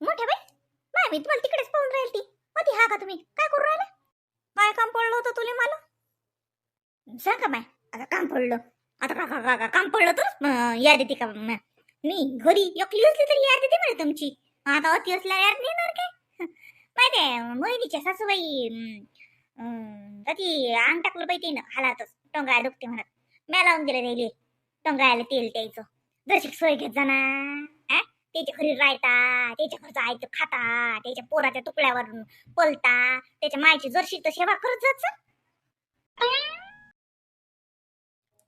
मोठ्या बाई माय मी तुम्हाला तिकडेच पाहून राहील ती. होती हा का तुम्ही? काय करू राहिले? काय काम पडलं होतं तुले मला. सांगा माय आता काम पडलं. आता का का- का- का- काम पडलं तर? याद येते का मी घरी एकली असली तरी याद येते म्हणे तुमची. आता अति असल्या याद नाही येणार काय? माहिती आहे मोहिनीच्या सासूबाई ती अंग टाकलं पाहिजे ना हालातच. टोंगाय दुखते म्हणत. म्या लावून दिलं नाही टोंगायला तेल द्यायचं. जशी सोय घेत जाणार त्याच्या घरी राहता त्याच्या घरचं आयचं खाता त्याच्या पोराच्या तुकड्यावर पलता त्याच्या मायची जरशी तर सेवा करत जात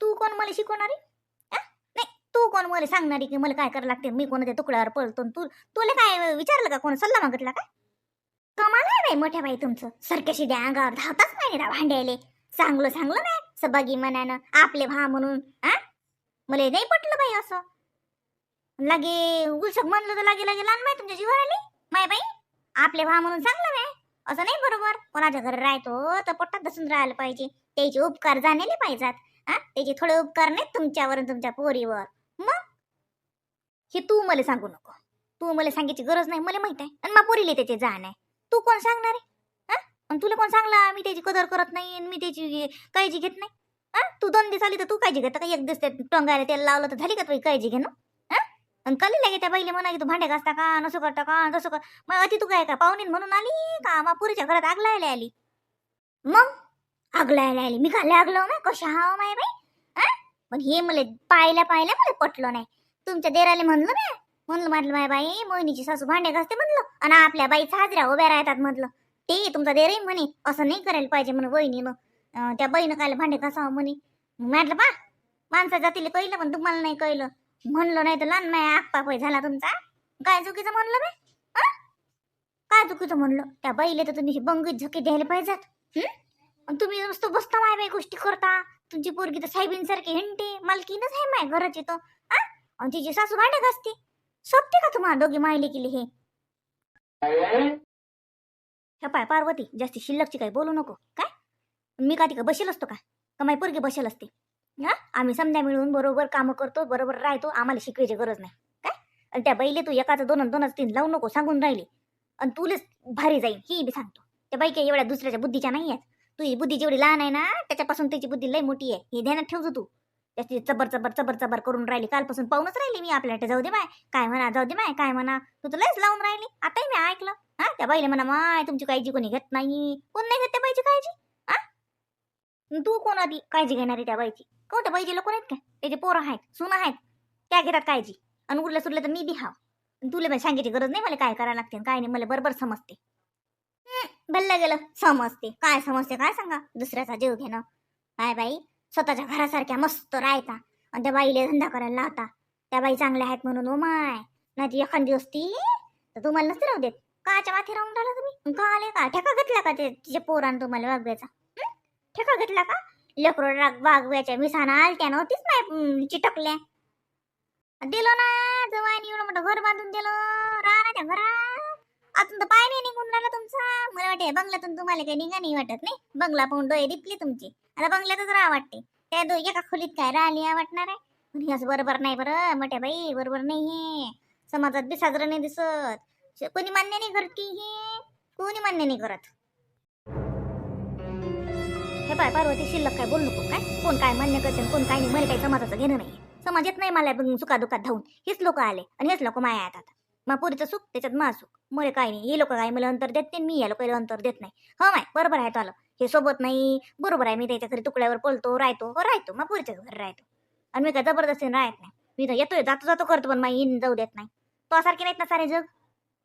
तू कोण मला शिकवणारी? नाही तू कोण मला सांगणारी की मला काय करायला लागते? मी कोणाच्या तुकड्यावर पळतो तू तुला काय विचारलं का? कोण सल्ला मागितला का? कमाल आहे बाई मोठ्या बाई तुमचं. सरक्याशी द्या अंगावर धावताच नाही ना भांड्याले. चांगलं चांगलं नाही सबगी मनानं आपले भा म्हणून आ मला नाही पटलं बाई असं. लागे उलसक म्हणलं तर लागे लागे लहान बाई तुमच्या जीवर आली. माय बाई आपले भा म्हणून चांगलं बाय असं नाही बरोबर. कोणाच्या घरी राहतो तर पोटात बसून राहायला पाहिजे. त्याचे उपकार जाणले पाहिजेत. हा? त्याचे थोडे उपकार नाही तुमच्यावर तुमच्या पोरीवर. मग? हे तू मला सांगू नको. तू मला सांगायची गरज नाही मला माहीत आहे. आणि मग पोरीले त्याचे जाण आहे. तू कोण सांगणार आहे? हा? आणि तुला कोण सांगला? मी त्याची कदर करत नाही आणि मी त्याची काळजी घेत नाही. हा? तू दोन दिवस आली तर तू काळजी घेता का? एक दिवस ते टोंगायला तेल लावलं तर झाली का तुझी काळजी घेणं? आणि कली लागे त्या बाईले म्हणा की तू भांडे घासता का? नसं करता का? तसं कर मग अति तू काय का पाहुणे म्हणून आली का? मग पुरीच्या घरात आग लायला आली. मग आग लायला आली. मी काय लागलो ना? कशा हाव माय बाई? हा पण हे मला पाहिल्या पाहिल्या मला पटलं नाही. तुमच्या देराले म्हणलं ना म्हणलं म्हटलं माय बाई मोहिनीची सासू भांडे घासते म्हणलं आणि आपल्या बाई साजऱ्या उभ्या राहतात म्हटलं ते तुमचा देरही म्हणे असं नाही करायला पाहिजे म्हणे वहिनीनं त्या बहिणं काय भांडे घासावं म्हणे. म्हटलं पा माणसा जातील कळलं पण तुम्हाला नाही कळलं. म्हणलं नाही तर लहान माया आप्पा पै झाला तुमचा. काय चुकीचं म्हणलं बे? काय चुकीचं म्हणलं? त्या बाईले तर तुम्ही बंगीत झकी द्यायला पाहिजेत. तुम्ही नुसतं बसता माय बाई गोष्टी करता. तुमची पोरगी तर साहेबींसारखी हिंडते. मालकीनच आहे माय घराची तो आणि तिची सासू भांडे घासते. सोपते का तुम्हाला दोघी मायले केली हे? ह्या पाय पार्वती जास्ती शिल्लकची काय बोलू नको. काय? मी का तिकडे बसेल असतो का? का माय पोरगी बसेल असते? हा? आम्ही समजा मिळून बरोबर कामं करतो बरोबर राहतो आम्हाला शिकवायची गरज नाही. काय? आणि त्या बाईले तू एकाचं दोन दोनच तीन लावू नको सांगून राहिली. आणि तुलाच भारी जाईल ही बी सांगतो. त्या बाई काही एवढ्या दुसऱ्याच्या बुद्धीच्या नाही आहेत. तुझी बुद्धी जेवढी लहान आहे ना त्याच्यापासून त्याची बुद्धी लई मोठी आहे. हे ध्यानात ठेवतो तू. त्याची चबर चबर चबर चबर करून राहिली. कालपासून पाहूनच राहिली मी आपल्याला. जाऊ दे माय काय म्हणा जाऊ दे माय काय म्हणा. तू तर लयच लावून राहिली. आताही मी ऐकलं. हा? त्या बाईला म्हणा माय तुमची काळजी कोणी घेत नाही. कोण नाही घेत त्या बाईची काळजी? हा? तू कोण आधी काळजी घेणारी त्या बाईची? कोणत्या बाईची लोक आहेत का? त्याचे पोरं आहेत सुना आहेत. त्या घेतात काळजी. आणि उरलं सुरलं तर मी बी हाव. तुला पण सांगायची गरज नाही मला काय करायला लागते आणि काय नाही मला बरोबर समजते. भल्लं गेलं. समजते. काय समजते काय सांगा? दुसऱ्याचा जीव घेणं. काय बाई स्वतःच्या घरासारख्या मस्त राहता. आणि त्या बाईला धंदा करायला लावता. त्या बाई चांगल्या आहेत म्हणून ओ माय. नाही ती एखादी असती तर तुम्हाला नसते राहू देत. काच्या माथे राहून राहिला तुम्ही? का आले का? ठेका घेतला का ते तिच्या पोरानं तुम्हाला वागवायचा ठेका घेतला का? लेकरो राग वागवायच्या मिसाना आलत्या नव्हतीच नाही चिटकल्या. दिलो ना जवानी एवढं मोठं घर बांधून दिलं. राहण्याच्या घरात. अजून तर पाय नाही निघून राहिला तुमचा. मला वाटते बंगल्यातून तुम्हाला काही निघा नाही वाटत नाही? बंगला पाहून डोळे दिपली तुमची. आता बंगल्यातच राहा वाटते त्या दो एका खोलीत काय राहिली वाटणार आहे? पण हे असं बरोबर नाही बरं. मोठ्या बाई बरोबर नाही हे. समाजात बी साजरं नाही दिसत. कोणी मान्य नाही करत की हे? कोणी मान्य नाही करत. पाय पार्वती शिल्लक काय बोलू नको काय? कोण काय मान्य करते कोण काय नाही मला काही समाजाचं घेणं नाही. समाज येत नाही मला सुखादुखात धावून. हेच लोक आले आणि हेच लोक माया येतात मग पुरीचं सुख त्याच्यात मा सुख. मला काय नाही हे लोक काय मला अंतर देत नाही मी या लोकांना अंतर देत नाही. हो माय बरोबर आहे तो आलं. हे सोबत नाही बरोबर आहे मी त्याच्या घरी तुकड्यावर पळतो राहतो. हो राहतो मग पुरीच्या घरी राहतो. आणि मी काय जबरदस्तीने राहत नाही. मी तर येतोय जातो जातो करतो पण माई इन जाऊ देत नाही. तो सारखे नाहीत ना सारे जग?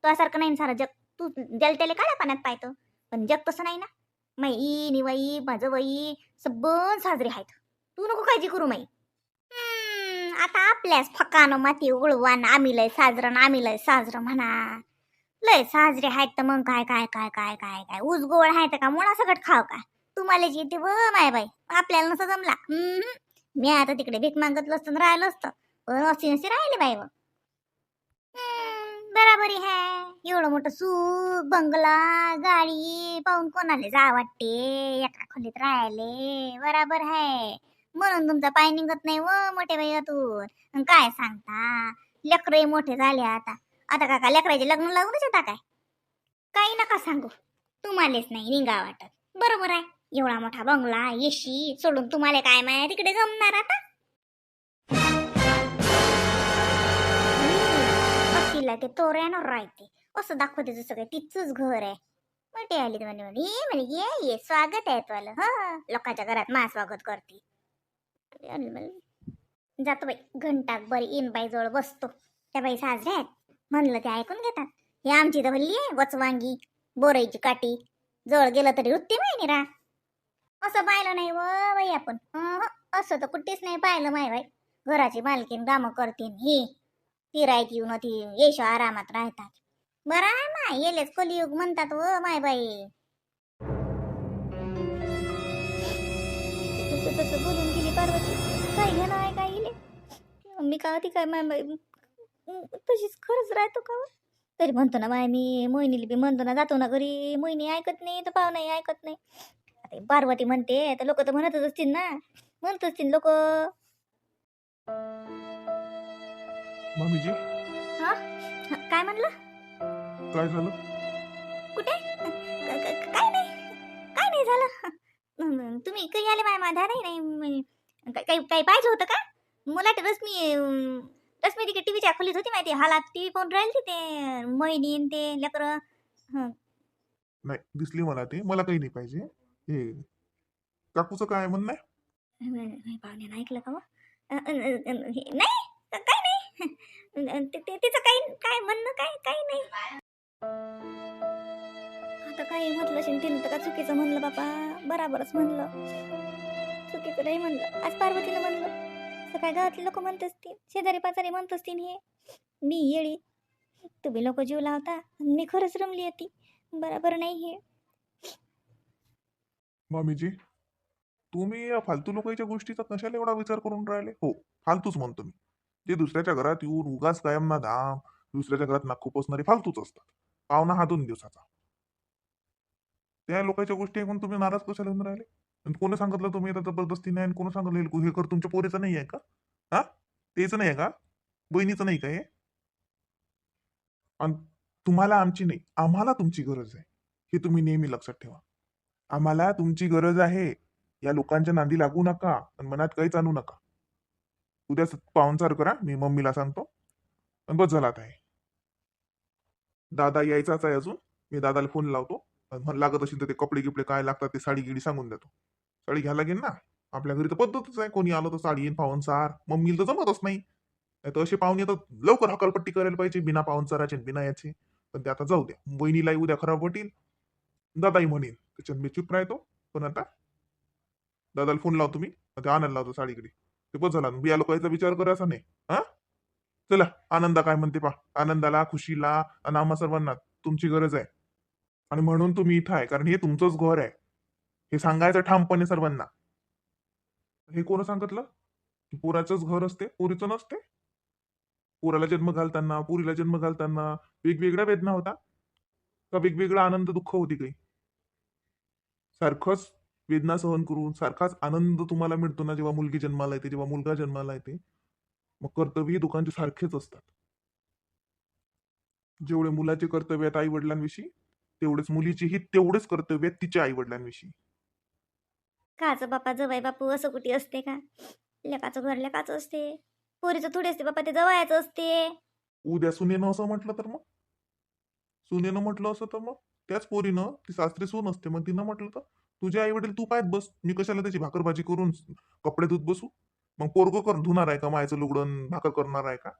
तो सारखं नाही ना सारं जग? तू ज्याला त्याला काळ्या पाण्यात पाहतो. पण जग तसं नाही ना. माई निवाई माझं वई सबन साजरे आहेत. तू नको काळजी करू माई. आता आपल्याच फकानं माती उळवान आम्ही लय साजरं आम्ही लय साजरं म्हणा. लय साजरे आहेत तर मग काय काय काय काय काय काय? ऊस गोळ तर का मुळा सगळं खाव का? तुम्हाला जी येते व माय बाई. आपल्याला नसं जमला. मी आता तिकडे भीक मागत असतं राहिलं असतं. पण अशी नशी राहिले बाई व. बराबरी आहे एवढं मोठं सूप बंगला गाडी पाहून कोणाला जा वाटते? एका खोलीत राहिले बराबर आहे म्हणून तुमचा पाय निघत नाही हो, व मोठे बाई अतून काय सांगता? लेकरही मोठे झाले आता. आता काका लेकराचे लग्न लावूनच येता काय? काही नका सांगू. तुम्हालाच नाही निघा वाटत. बरोबर आहे. एवढा मोठा बंगला येशी सोडून तुम्हाला काय माया तिकडे जमणार आता? तिला ते तोऱ्यानं राहते असं दाखवते जसं काय तिचंच घर आहे. मोठी आली तर म्हणे म्हणे "ये म्हणे ये ये. स्वागत आहे तुला. ह लोकांच्या घरात मा स्वागत करते. आली जातो बाई. घंटाक बरी इन बाई जवळ बसतो. त्या बाई साजऱ्या आहेत. म्हणलं ते ऐकून घेतात. हे आमची तर भल्ली आहे वचवांगी बोराईची काठी. जवळ गेलं तरी वृत्ती माहिती रा असं पाहिलं नाही व बाई आपण. असं तर कुठेच नाही पाहिलं माय बाई. घराची मालकीन कामं करतीन ही. ती येऊन ती येशो आरामात राहतात. बरं आहे ना येलेच कलियुग म्हणतात व माय बाई. तसं तसं बोलून गेली पार्वती. काय घेणं आहे काय इले मी का ती काय माय बाई? तशीच खरंच राहतो का तरी म्हणतो ना माय मी मोहिनीला बी म्हणतो ना जातो ना घरी. मोहिनी ऐकत नाही तर पाहुणाही ऐकत नाही. आता पार्वती म्हणते तर लोक तर म्हणतच असतील ना. म्हणत असतील लोक. मामीजी? काय म्हणलं? काय झालं? कुठे? काय नाही. काय नाही झालं? तुम्ही काही आले माय माझ्या नाही नाही काय काही काही पाहिजे होतं का? मला वाटतं रश्मी रश्मी तिकडे टीव्हीच्या खोलीत होती माहिती हालात टीव्ही पाहून राहिली ते मोहिनी ते लेकरं. नाही दिसली मला ते. मला काही नाही पाहिजे. हे काकूचं काय म्हणणं आहे? पाहुण्यानं ऐकलं का हे- नाही काय नाही ते- ते- तिचं काही काय म्हणणं काय? काही नाही. आता काय म्हटलं शिंटीनं तर का चुकीचं म्हणलं बापा बराबरच म्हणलं. चुकीचं नाही म्हणलं. आज पार्वतीनं म्हणलं. सकाळी गावातले लोक म्हणत असतील शेजारी पाजारी म्हणत असतील हे. मी येळी. तुम्ही लोक जीव लावता. आणि मी खरंच रमली होती. बरोबर नाही हे. मामीजी तुम्ही या फालतू लोकांच्या गोष्टीचा कशाला एवढा विचार करून राहिले? हो फालतूच म्हणतो मी. जे दुसऱ्याच्या घरात येऊन उगाच कायम ना धाम दुसऱ्याच्या घरात नाकू पोचणारे फालतूच असतात. पाहुणा हा दोन दिवसाचा. त्या लोकांच्या गोष्टी ऐकून तुम्ही नाराज कशाला होऊन राहिले? आणि कोणी सांगितलं तुम्ही आता जबरदस्ती नाही आणि कोणी सांगितलं हे- हे कर तुमच्या पोरीचं नाही आहे का? हा? तेच नाही आहे का? बहिणीचं नाही का हे? आणि तुम्हाला आमची नाही आम्हाला तुमची गरज आहे. हे तुम्ही नेहमी लक्षात ठेवा. आम्हाला तुमची गरज आहे. या लोकांच्या नांदी लागू नका आणि मनात काहीच आणू नका. उद्या स- पाहुणचार करा. मी मम्मीला सांगतो. आणि बस झाला आहे दादा यायचाच आहे अजून. मी दादाला फोन लावतो. आणि मला लागत असेल तर ते कपडे गिपडे काय लागतात ते साडी गिडी सांगून देतो. साडी घ्यायला लागेल ना? आपल्या घरी तर पद्धतच आहे. कोणी आलं तर साडी येईन पाहुणसार मम्मीला तर जमतच नाही. नाही तर असे पाहुणे तर लवकर हकालपट्टी करायला पाहिजे. बिना पाहुणचाराचे आणि बिना याचे. पण ते आता जाऊ द्या. बहिणीलाही उद्या खराब वाटेल. दादाही म्हणेल त्याच्यात मी चुप राहतो. पण आता दादाला फोन लावतो मी. ते आणायला लावतो साडीकडे ते बस झाला बिया लोकांचा विचार करायचा नाही. हा? चला आनंदा काय म्हणते पा आनंदाला खुशीला आणि आम्हा सर्वांना तुमची गरज आहे. आणि म्हणून तुम्ही इथं आहे कारण हे तुमचंच घर आहे. हे सांगायचं ठामपणे सर्वांना. हे कोण सांगितलं? की पोराचंच घर असते पुरीचं नसते. पोराला जन्म घालताना पुरीला जन्म घालताना वेगवेगळ्या वेदना होता का वेगवेगळा आनंद दुःख होती काही? सारखंच वेदना सहन करून सारखाच आनंद तुम्हाला मिळतो ना जेव्हा मुलगी जन्माला येते जेव्हा मुलगा जन्माला येते मग कर्तव्य दोघांचे सारखेच असतात. जेवढे मुलाचे कर्तव्य आहेत आई वडिलांविषयी तेवढेच मुलीचेही तेवढेच कर्तव्य आहेत तिच्या आई वडिलांविषयी काचं बापा जवाई बापू असं कुठे असते का? लेकाचं घर लेकाचं असते. पोरीचं थोडी असते बापा ते जवळचं असते. उद्या सुनेनं असं म्हटलं तर मग? सुनेनं म्हटलं असं तर मग? त्याच पोरीनं ती सासरी सून असते मग तिनं म्हटलं तर? तुझे आई वडील तू पाहत बस. मी कशाला त्याची भाकर भाजी करून कपडे धुत बसू? मग पोरग कर धुणार आहे का मायचं लुगडन भाकर करणार आहे का?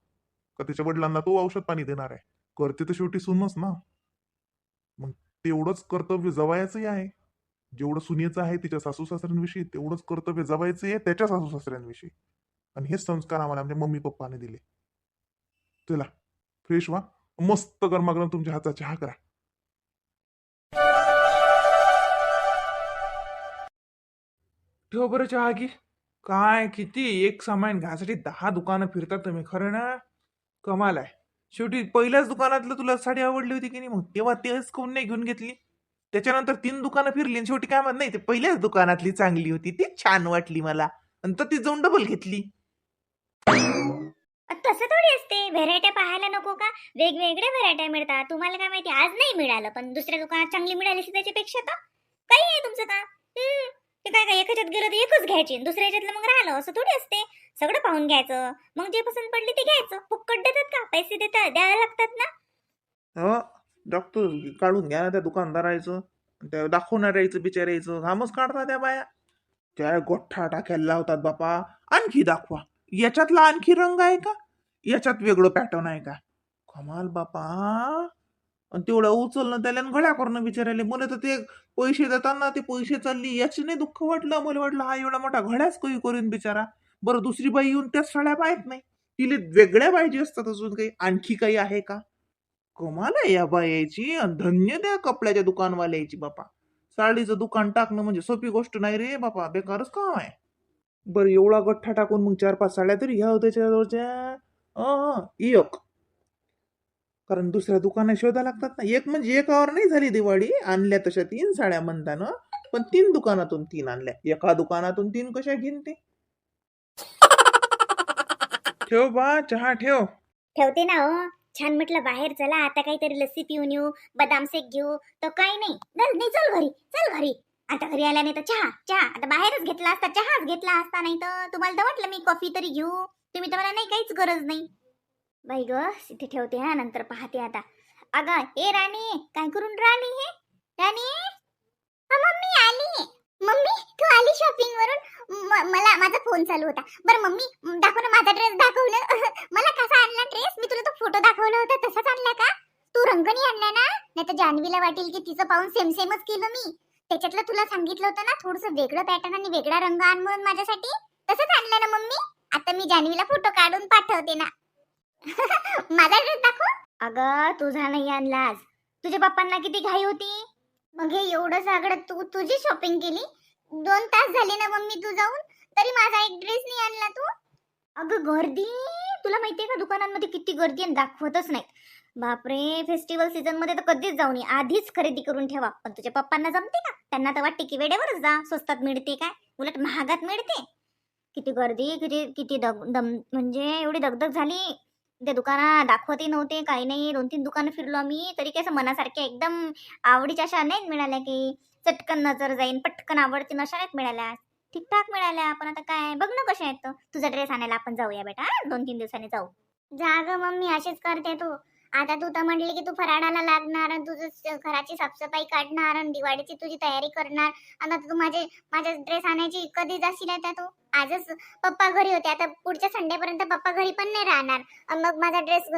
का त्याच्या वडिलांना तो औषध पाणी देणार आहे? करते तर शेवटी सुनच ना. मग तेवढंच कर्तव्य जवायचंही आहे. जेवढं सुनेचं आहे तिच्या सासू सासऱ्यांविषयी तेवढंच कर्तव्य जवायचं आहे त्याच्या सासू सासऱ्यांविषयी आणि हेच संस्कार आम्हाला आमच्या मम्मी पप्पाने दिले. चला फ्रेश व्हा. मस्त गरमागरम तुमच्या हातचा चहा करा. ठेव बरं चहा की काय किती? एक सामान घ्यासाठी दहा दुकानं फिरतात तुम्ही खरं ना? कमाल आहे. शेवटी पहिल्याच दुकानातलं तुला साडी आवडली होती की नाही मग तेव्हा तेच कोण नाही घेऊन घेतली? त्याच्यानंतर तीन दुकानं फिरली आणि शेवटी काय म्हणत नाही ते पहिल्याच दुकानातली चांगली होती. ती छान वाटली मला. आणि तर ती जाऊन डबल घेतली. तसं थोडी असते. व्हेरायट्या पाहायला नको का? वेगवेगळ्या व्हेरायट्या मिळतात. तुम्हाला काय माहिती आज नाही मिळालं पण दुसऱ्या दुकानात चांगली मिळाली त्याच्यापेक्षा तर काही आहे तुमचं का ते काय काय एकाच्यात गेलं तर एकच घ्यायची दुसऱ्या याच्यातलं मग राहिलं असं थोडी असते. सगळं पाहून घ्यायचं. मग जे पसंत पडली ते घ्यायचं. फुक्कट देतात का? पैसे देतात द्यायला लागतात ना? हो. डॉक्टर काढून घ्या ना त्या दुकानदारायचं त्या दाखवणार यायचं बिचारायचं घामच काढतात त्या बाया. त्या गोठ्ठा टाकायला लावतात बापा. आणखी दाखवा. याच्यातला आणखी रंग आहे का? याच्यात वेगळं पॅटर्न आहे का? कमाल बापा. आणि तेवढं उचलणं त्याला आणि घड्या करणं बिचारायला मला तर ते पैसे देताना ते पैसे चालली याची नाही दुःख वाटलं. मला वाटलं हा एवढा मोठा घड्याच काही करून बिचारा. बरं दुसरी बाई येऊन त्याच साड्या पाहत नाही. तिले वेगळ्या पाहिजे असतात अजून काही? आणखी काही आहे का? कमाल आहे या बायाची धन्य द्या कपड्याच्या दुकानवाल्याची बापा. साडीचं दुकान टाकणं म्हणजे सोपी गोष्ट नाही रे बापा. बेकारच काम आहे. बरं एवढा गठ्ठा टाकून मग चार पाच साड्या तरी घ्या हो त्याच्याजवळच्या. अ एक. कारण दुसऱ्या दुकानात शोधा लागतात ना एक म्हणजे एकावर नाही झाली दिवाळी आणल्या तशा तीन साड्या म्हणताना पण तीन दुकानातून तीन आणल्या. एका दुकानातून तीन कशा घेईन ते? ठेव बा चहा ठेव. ठेवते ना हो. छान म्हटलं बाहेर चला आता काहीतरी लस्सी पिऊन येऊ बदाम शेक घेऊ तर काही नाही. चल नाही चल घरी चल घरी. आता घरी आल्या नाही तर चहा चहा. आता बाहेरच घेतला असता चहाच घेतला असता नाही तर तुम्हाला तर म्हटलं मी कॉफी तरी घेऊ. तुम्ही तर मला नाही काहीच गरज नाही. बाई ग इथे ठेवते हा नंतर पाहते आता. अगं ए राणी काय करून राणी हे? राणी? मम्मी आली. मम्मी तू आली शॉपिंग वरून मला माझा फोन चालू होता. बरं मम्मी दाखव ना माझा ड्रेस दाखवलं मला कसा आणला ड्रेस मी तुला तो फोटो दाखवला होता तसाच आणला का? तू रंगणी आणला ना? नाही तर जान्हवीला वाटेल की तिचं पाहून सेम सेमच केलं मी. त्याच्यातलं तुला सांगितलं होतं ना थोडस वेगळं पॅटर्न आणि वेगळा रंग आण म्हणून माझ्यासाठी? तसंच आणलं ना मम्मी? आता मी जान्हवीला फोटो काढून पाठवते ना. माझा ड्रेस दाखव. अगं तुझा नाही आणला आज. तुझ्या पप्पांना किती घाई होती. मग हे एवढं सगळं तू तुझी शॉपिंग केली. दोन तास झाले ना मम्मी तू जाऊन. तरी माझा एक ड्रेस नाही आणला तू. अगं गर्दी. तुला माहितीये का दुकानांमध्ये किती गर्दी आणि दाखवतच नाहीत. बापरे फेस्टिवल सीझनमध्ये तर कधीच जाऊ नये. आधीच खरेदी करून ठेवा. पण तुझ्या पप्पांना जमते का? त्यांना तर वाटते की वेळेवरच जा. स्वस्तात मिळते काय? उलट महागात मिळते. किती गर्दी किती किती दग दम म्हणजे एवढी दगदग झाली. त्या दुकानात दाखवतही नव्हते काही नाही. दोन तीन दुकानं फिरलो आम्ही. तरी काय असं मनासारख्या एकदम आवडीच्या अशा नाहीत मिळाल्या की चटकन नजर जाईन पटकन आवडतीन अशा नाहीत मिळाल्या. ठीकठाक मिळाल्या. आपण आता काय? बघ ना कशा आहेत तुझा ड्रेस आणायला आपण जाऊया बेटा दोन तीन दिवसांनी जाऊ. जा ग मम्मी अशीच करते तू. आता तू तर म्हटली की तू फराडाला लागणार आणि तुझं घराची साफसफाई काढणार आणि दिवाळीची तुझी तयारी करणार. आणि आता तू माझे माझा ड्रेस आणायची कधी जाशील आता तू? आजच पप्पा घरी होते. आता पुढच्या संडेपर्यंत पप्पा घरी पण नाही राहणार. मग माझा ड्रेस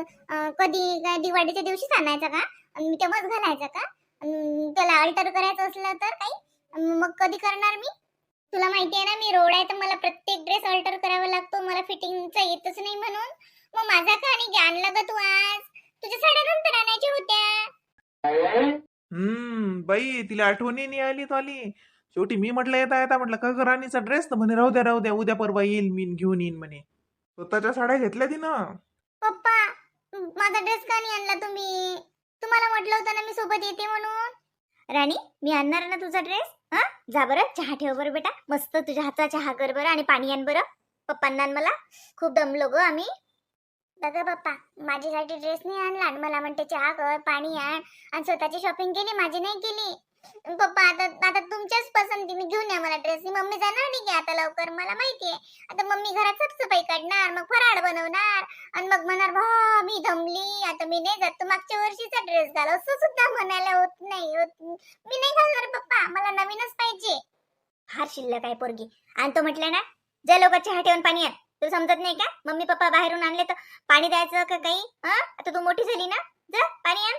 कधी काय दिवाळीच्या दिवशीच आणायचा का? मी तेव्हाच घालायचा का? त्याला अल्टर करायचं असलं तर काही? मग कधी करणार मी? तुला माहिती आहे ना मी रोड आहे तर मला प्रत्येक ड्रेस अल्टर करावा लागतो. मला फिटिंगचा येतच नाही म्हणून. मग माझा का आणि आणला का तू आज? तुझ्या साड्या नंतर आणायच्या होत्या. हम्म बाई तिला आठवणी नाही आली तो आली. शेवटी मी म्हटलं येता येता म्हटलं का राणीचा ड्रेस तर म्हणे राहू द्या राहू द्या उद्या परवा येईल मी घेऊन येईन म्हणे. स्वतःच्या साड्या घेतल्या तिनं. पप्पा माझा ड्रेस का नाही आणला तुम्ही? तुम्हाला म्हटलं होतं ना मी सोबत येते म्हणून. राणी मी आणणार ना तुझा ड्रेस हा? जा बरं चहा ठेव बरं बेटा. मस्त तुझ्या हातचा चहा कर बरं आणि पाणी आण बरं. पप्पांना आण मला. खूप दमलो ग आम्ही. बघा पप्पा माझ्यासाठी ड्रेस नाही आणला आणि मला म्हणते चहा कर पाणी आण आणि स्वतःची शॉपिंग केली माझी नाही केली. पप्पा आता आता तुमच्याच पसंतीने घेऊन या मला ड्रेस मम्मी जाणार नाही की आता लवकर मला माहिती आहे आता मम्मी घरात साफसफाई काढणार मग फराळ बनवणार आणि मग म्हणणार भा मी धमली आता मी नाही जात. तू मागच्या वर्षीचा ड्रेस घाल. असं सुद्धा म्हणायला होत नाही होत मी नाही घालणार पप्पा मला नवीनच पाहिजे. हार शिल्लक आहे पोरगी. आणि तो म्हटलं ना जे लोक चहा ठेवून पाणी आण. तुला समजत नाही का? मम्मी पप्पा बाहेरून आणले तर पाणी द्यायचं का काही? हा? आता तू मोठी झाली ना? जा पाणी आण.